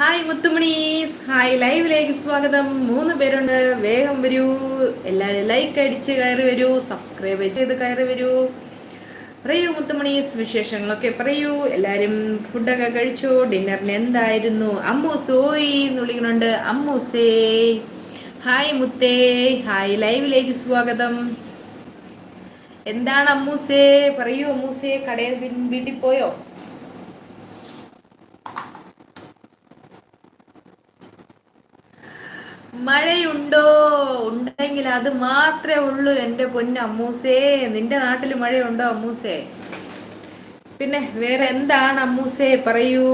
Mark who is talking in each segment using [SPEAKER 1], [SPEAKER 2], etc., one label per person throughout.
[SPEAKER 1] Hi മുത്തുമണീസ്. Hi ലൈവിലേക്ക് സ്വാഗതം. മൂന്ന് പേരുണ്ട്. വേഗം വരൂ. എല്ലാവരും ലൈക്ക് അടിച്ച് കയറി വരൂ. സബ്സ്ക്രൈബ് ചെയ്ത് കയറി വരൂ. പറയൂ മുത്തുമണീസ് വിശേഷങ്ങളൊക്കെ പറയൂ. എല്ലാവരും ഫുഡൊക്കെ കഴിച്ചോ? ഡിന്നറിന് എന്തായിരുന്നു? അമ്മു സോയി എന്ന് വിളിക്കുന്നുണ്ട് അമ്മൂസേ. ഹായ് മുത്തേ. ഹായ് ലൈവിലേക്ക് സ്വാഗതം. എന്താണ് അമ്മൂസേ? പറയൂ അമ്മൂസേ. കടയിൽ വീട്ടിൽ പോയോ? മഴയുണ്ടോ? ഉണ്ടെങ്കിൽ അത് മാത്രമേ ഉള്ളൂ എന്റെ പൊന്ന് അമ്മൂസേ നിന്റെ നാട്ടിൽ മഴയുണ്ടോ അമ്മൂസേ? പിന്നെ വേറെ എന്താണ് അമ്മൂസേ? പറയൂ.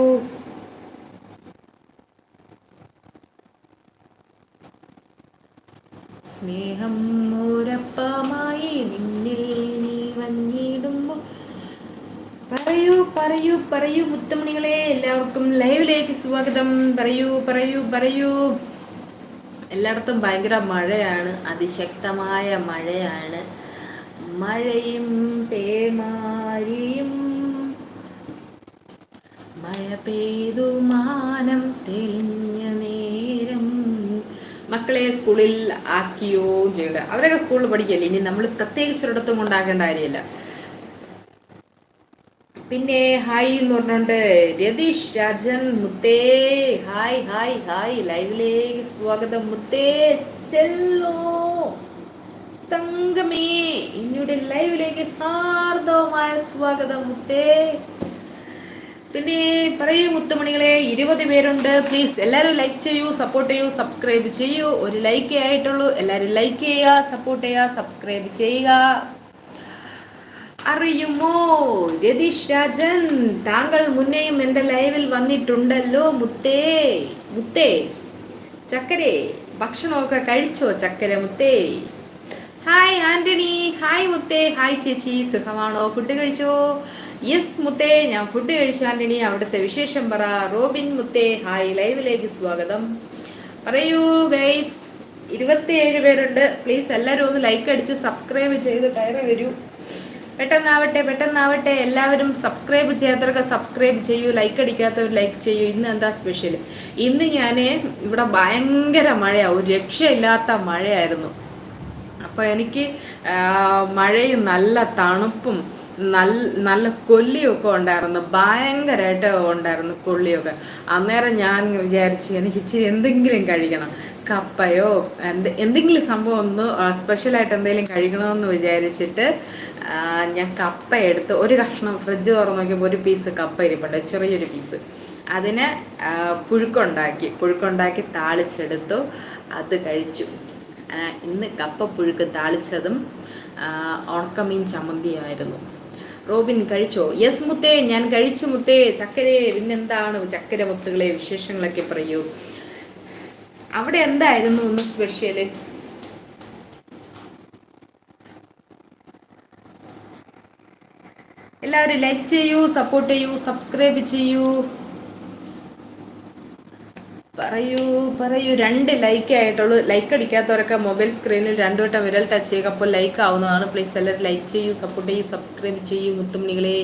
[SPEAKER 1] സ്നേഹം മൂരപ്പമായി നിന്നിൽ നീ വഞ്ഞിടുമ്പോൾ പറയൂ പറയൂ പറയൂ മുത്തമണികളെ. എല്ലാവർക്കും ലൈവിലേക്ക് സ്വാഗതം. പറയൂ പറയൂ പറയൂ. എല്ലായിടത്തും ഭയങ്കര മഴയാണ് അതിശക്തമായ മഴയാണ്. മഴയും പേമാരിയും മഴ പെയ്തു മാനം തെളിഞ്ഞ നേരം. മക്കളെ സ്കൂളിൽ ആക്കിയോ ചെയ്യണ്ട അവരൊക്കെ സ്കൂളിൽ പഠിക്കല്ലേ? ഇനി നമ്മൾ പ്രത്യേകിച്ച് ഒരിടത്തും കൊണ്ടാക്കേണ്ട കാര്യമില്ല. പിന്നെ ഹായ് എന്ന് പറഞ്ഞുകൊണ്ട് രതീഷ് രാജൻ മുത്തേ ഹായ് ഹായ് ഹായ് ലൈവിലേക്ക് സ്വാഗതം. മുത്തേ ചെല്ലോ. തങ്കമേ ഇനിയുടെ ലൈവിലേക്ക് ഹാർദവമായ സ്വാഗതം മുത്തേ. പിന്നെ പറയൂ മുത്തുമണികളെ ഇരുപത് പേരുണ്ട്. പ്ലീസ് എല്ലാവരും ലൈക്ക് ചെയ്യൂ സപ്പോർട്ട് ചെയ്യൂ സബ്സ്ക്രൈബ് ചെയ്യൂ. ഒരു ലൈക്കേ ആയിട്ടുള്ളൂ. എല്ലാവരും ലൈക്ക് ചെയ്യുക സപ്പോർട്ട് ചെയ്യുക സബ്സ്ക്രൈബ് ചെയ്യുക. അറിയുമോ? രതീഷ് രാജൻ താങ്കൾ മുന്നേയും എന്റെ ലൈവിൽ വന്നിട്ടുണ്ടല്ലോ മുത്തേ മുത്തേ. ചക്കരെ ഭക്ഷണമൊക്കെ കഴിച്ചോ ചക്കര മുത്തേ? ഹായ് ആന്റണി ഹായ് മുത്തേ ഹായ് ചേച്ചി സുഖമാണോ? ഫുഡ് കഴിച്ചോ? യെസ് മുത്തേ ഞാൻ ഫുഡ് കഴിച്ചു ആന്റണി. അവിടുത്തെ വിശേഷം പറ. റോബിൻ മുത്തേ ഹായ് ലൈവിലേക്ക് സ്വാഗതം. പറയൂ ഗൈസ് ഇരുപത്തിയേഴ് പേരുണ്ട്. പ്ലീസ് എല്ലാവരും ഒന്ന് ലൈക്ക് അടിച്ച് സബ്സ്ക്രൈബ് ചെയ്ത് കയറി വരൂ. പെട്ടെന്നാവട്ടെ പെട്ടെന്നാവട്ടെ. എല്ലാവരും സബ്സ്ക്രൈബ് ചെയ്യാത്തവരൊക്കെ സബ്സ്ക്രൈബ് ചെയ്യൂ. ലൈക്ക് അടിക്കാത്തവർ ലൈക്ക് ചെയ്യൂ. ഇന്ന് എന്താ സ്പെഷ്യൽ ഇന്ന് ഞാൻ ഇവിടെ ഭയങ്കര മഴയാണ് ഒരു രക്ഷയില്ലാത്ത മഴയായിരുന്നു. അപ്പോൾ എനിക്ക് മഴയും നല്ല തണുപ്പും നല്ല നല്ല കൊല്ലിയൊക്കെ ഉണ്ടായിരുന്നു. ഭയങ്കരമായിട്ട് ഉണ്ടായിരുന്നു കൊള്ളിയൊക്കെ. അന്നേരം ഞാൻ വിചാരിച്ചു എനിക്ക് ഇച്ചിരി എന്തെങ്കിലും കഴിക്കണം. കപ്പയോ എന്ത് എന്തെങ്കിലും സംഭവം ഒന്ന് സ്പെഷ്യലായിട്ട് എന്തെങ്കിലും കഴിക്കണമെന്ന് വിചാരിച്ചിട്ട് ഞാൻ കപ്പ എടുത്ത് ഒരു കഷ്ണം ഫ്രിഡ്ജ് തുറന്ന് നോക്കിയപ്പോൾ ഒരു പീസ് കപ്പ ഇരിപ്പുണ്ട് ചെറിയൊരു പീസ് അതിന് പുഴുക്കുണ്ടാക്കി പുഴുക്കുണ്ടാക്കി താളിച്ചെടുത്തു അത് കഴിച്ചു. ഇന്ന് കപ്പ പുഴുക്ക് താളിച്ചതും ഉണക്കമീൻ ചമ്മന്തിയായിരുന്നു റോബിൻ കഴിച്ചോ? യെസ് മുത്തേ ഞാൻ കഴിച്ചു മുത്തേ. ചക്കരയെ പിന്നെന്താണ്? ചക്കര മുത്തുകളെ വിശേഷങ്ങളൊക്കെ പറയൂ. അവിടെ എന്തായിരുന്നു ഒന്ന് സ്പെഷ്യൽ എല്ലാവരും ലൈക്ക് ചെയ്യൂ സപ്പോർട്ട് ചെയ്യൂ സബ്സ്ക്രൈബ് ചെയ്യൂ. പറയൂ പറയൂ. രണ്ട് ലൈക്ക് ആയിട്ടുള്ളൂ. ലൈക്ക് അടിക്കാത്തവരൊക്കെ മൊബൈൽ സ്ക്രീനിൽ രണ്ടു വട്ടം വിരൽ ടച്ച് ചെയ്യുക. അപ്പോൾ ലൈക്ക് ആവുന്നതാണ്. പ്ലീസ് എല്ലാവരും ലൈക്ക് ചെയ്യൂ സപ്പോർട്ട് ചെയ്യൂ സബ്സ്ക്രൈബ് ചെയ്യൂ മുത്തുമണികളെ.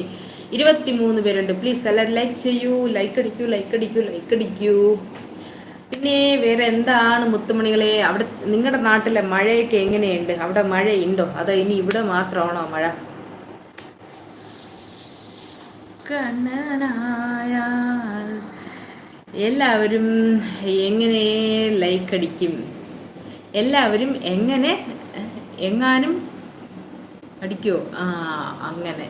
[SPEAKER 1] ഇരുപത്തി മൂന്ന് പേരുണ്ട്. പ്ലീസ് എല്ലാവരും ലൈക്ക് ചെയ്യൂ. ലൈക്ക് അടിക്കൂ ലൈക്ക് അടിക്കൂ ലൈക്ക് അടിക്കൂ. പിന്നെ വേറെ എന്താണ് മുത്തുമണികളെ? അവിടെ നിങ്ങളുടെ നാട്ടിലെ മഴയൊക്കെ എങ്ങനെയുണ്ട്? അവിടെ മഴയുണ്ടോ? അതോ ഇനി ഇവിടെ മാത്രമാണോ മഴ? എല്ലാവരും എങ്ങനെ ലൈക്ക് അടിക്കും എല്ലാവരും എങ്ങനെ എങ്ങാനും അടിക്കോ ആ അങ്ങനെ.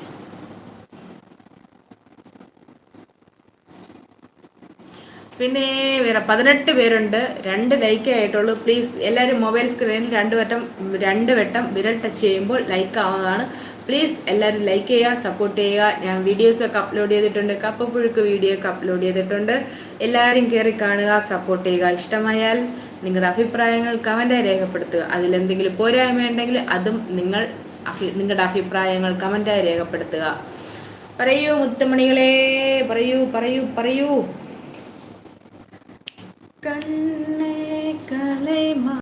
[SPEAKER 1] പിന്നെ വേറെ പതിനെട്ട് പേരുണ്ട്. രണ്ട് ലൈക്ക് ആയിട്ടുള്ളൂ. പ്ലീസ് എല്ലാവരും മൊബൈൽ സ്ക്രീനിൽ രണ്ട് വട്ടം രണ്ട് വട്ടം വിരൽ ടച്ച് ചെയ്യുമ്പോൾ ലൈക്ക് ആവുന്നതാണ്. പ്ലീസ് എല്ലാവരും ലൈക്ക് ചെയ്യുക സപ്പോർട്ട് ചെയ്യുക. ഞാൻ വീഡിയോസൊക്കെ അപ്ലോഡ് ചെയ്തിട്ടുണ്ട്. കപ്പപ്പുഴുക്ക് വീഡിയോ ഒക്കെ അപ്ലോഡ് ചെയ്തിട്ടുണ്ട്. എല്ലാവരും കയറി കാണുക സപ്പോർട്ട് ചെയ്യുക. ഇഷ്ടമായാൽ നിങ്ങളുടെ അഭിപ്രായങ്ങൾ കമന്റായി രേഖപ്പെടുത്തുക. അതിലെന്തെങ്കിലും പോരായ്മ ഉണ്ടെങ്കിൽ അതും നിങ്ങൾ നിങ്ങളുടെ അഭിപ്രായങ്ങൾ കമന്റായി രേഖപ്പെടുത്തുക. പറയൂ മുത്തമണികളെ. പറയൂ പറയൂ പറയൂ. கண்ணே கலைமா.